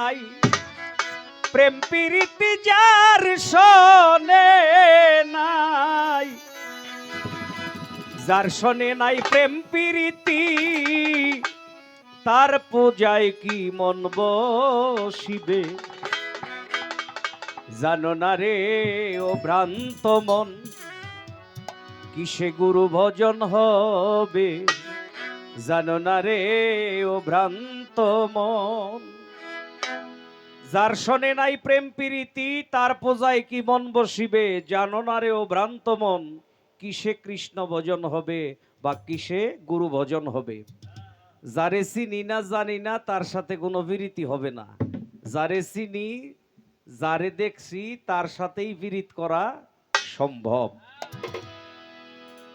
নাই। প্রেম প্রীতি যার শোনে নাই। যার শোনে নাই প্রেম প্রীতি, তার পূজায় কি মন বসিবে? জানো না রে, ও ভ্রান্ত মন, কিসে গুরু ভজন হবে? জানো না রে, ও ভ্রান্ত মন যার শোনে নাই প্রেম প্রীতি, তার পূজায় কি মন বসিবে? জানো না রে ও ভ্রান্ত মন, কিসে কৃষ্ণ ভজন হবে বা কিসে গুরু ভজন হবে? যারে চিনি না জানি না, তার সাথে কোনো বিরতি হবে না। যারে চিনি, যারে দেখছি, তার সাথেই বিরিত করা সম্ভব।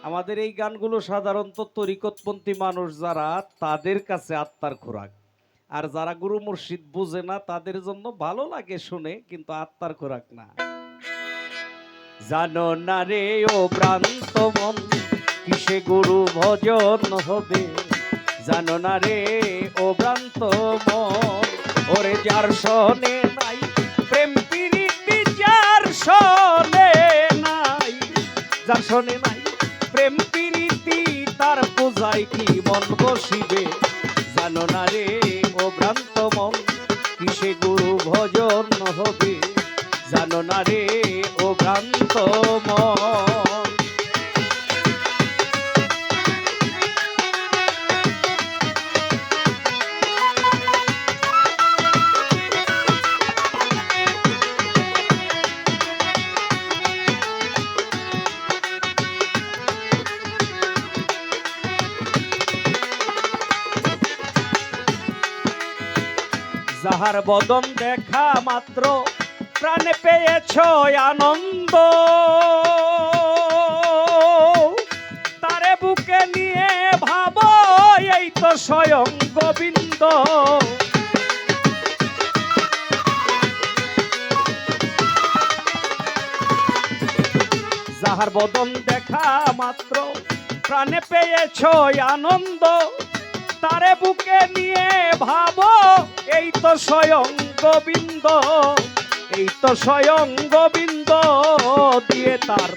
আমাদের এই গানগুলো সাধারণত তরিকতপন্থী মানুষ যারা, তাদের কাছে আত্মার খোরাক। আর যারা গুরু মুর্শিদ বুঝে না, তাদের জন্য ভালো লাগে শুনে, কিন্তু আত্মার খোরাক না। জানো না রে ও ভ্রান্ত মন, কিসে গুরু ভজন হবে? জানো না রে ও ভ্রান্ত মন, ওরে যার শোনে নাই, প্রেম প্রীতি যার শোনে নাই। যার শোনে নাই যাহার বদন দেখা মাত্র, প্রাণে পেয়েছ আনন্দ। তারে বুকে নিয়ে ভাব, এই তো স্বয়ং গোবিন্দ। যাহার বদন দেখা মাত্র, প্রাণে পেয়েছ আনন্দ। তারে বুকে নিয়ে ভাবো এই তো স্বয়ং গোবিন্দ, এই তো স্বয়ং গোবিন্দ, দিয়ে তার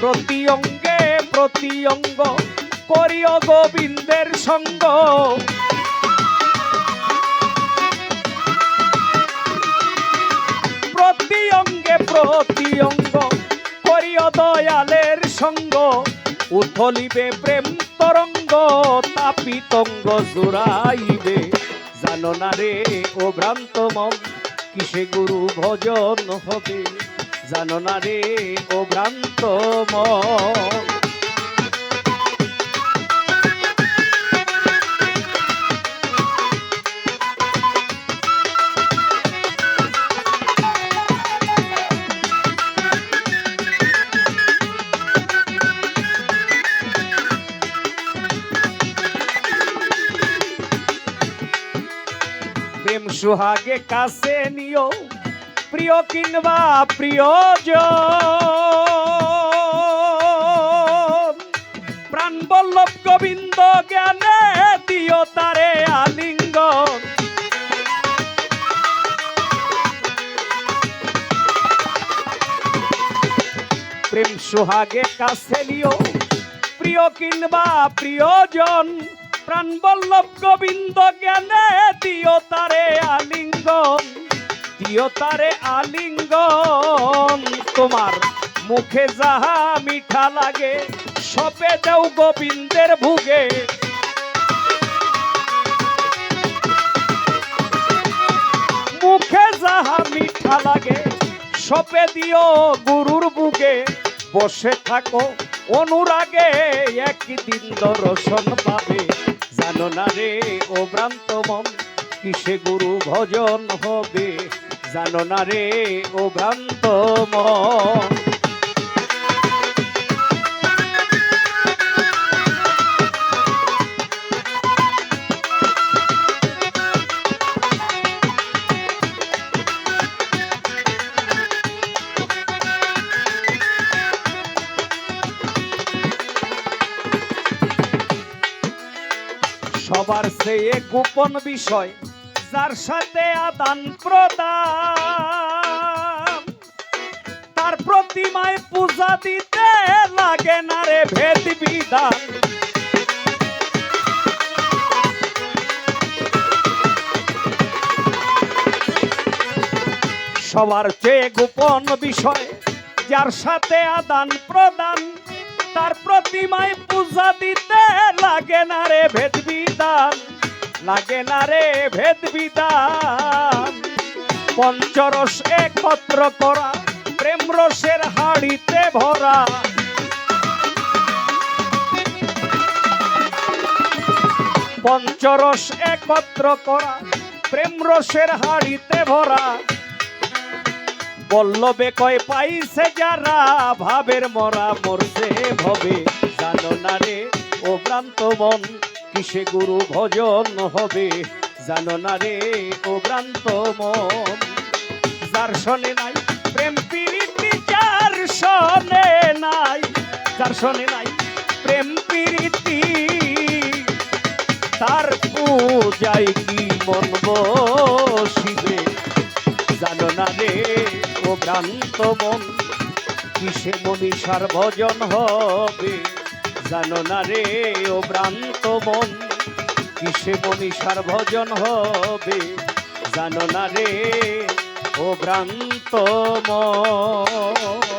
প্রতি অঙ্গে প্রতি অঙ্গ করিও গোবিন্দের সঙ্গ। প্রতি অঙ্গে প্রতি অঙ্গ করিও দয়ালের সঙ্গ, উথলিবে প্রেম তরঙ্গ, তাপিতঙ্গ জুড়াইবে। জানো না রে, ও ভ্রান্ত মন, কিসে গুরু ভজন হবে? জানো না রে, ও ভ্রান্ত মন। সুহাগে কাছে নিও, প্রিয় কিংবা প্রিয়জন। প্রাণ বল্লভ গোবিন্দ জ্ঞানে দিও তারে আলিঙ্গন। প্রেম সুহাগে কাছে নিও, প্রিয় কিংবা প্রিয়জন। প্রাণ বল্লভ গোবিন্দ জ্ঞানে দিও তারে আলিঙ্গন, দিও তারে আলিঙ্গন। তোমার মুখে যাহা মিঠা লাগে, সপে দেও গোবিন্দের ভুগে। মুখে যাহা মিঠা লাগে, সপে দিও গুরুর বুকে বসে থাকো অনুরাগে, একদিন দর্শন পাবে। জানো না রে, ও ভ্রান্ত মন কিসে গুরু ভজন হবে? জানো না রে, ও ভ্রান্ত মন সবার চেয়ে গোপন বিষয় যার সাথে আদান প্রদান। তার প্রতিমায় পূজা দিতে লাগে না রে ভেদ বিধান সবার চেয়ে গোপন বিষয় যার সাথে আদান প্রদান তার প্রতিমায় পূজা দিতে লাগে না রে ভেদ বিধান লাগে না রে ভেদ বিধান পঞ্চরস একত্র করা প্রেম রসের হাড়িতে ভরা। পঞ্চরস একত্র করা প্রেম রসের হাড়িতে ভরা। বল্লবে কয় পাইছে যারা, ভাবের মরা মরছে ভবে। জানো না রে, ও ভ্রান্ত মন, কিসে গুরু ভজন হবে? জানো না রে, ও ভ্রান্ত মন, যার শোনে নাই প্রেম প্রীতি যার শোনে নাই, যার শোনে নাই প্রেম প্রীতি তার পূজায় কি মন বসিবে? জানো না রে ভ্রান্ত মন, কিসে মনীষার ভজন হবে? জানো না রে ও ভ্রান্ত মন, কিসে মনীষার ভজন হবে? জানো না রে ও ভ্রান্ত মন।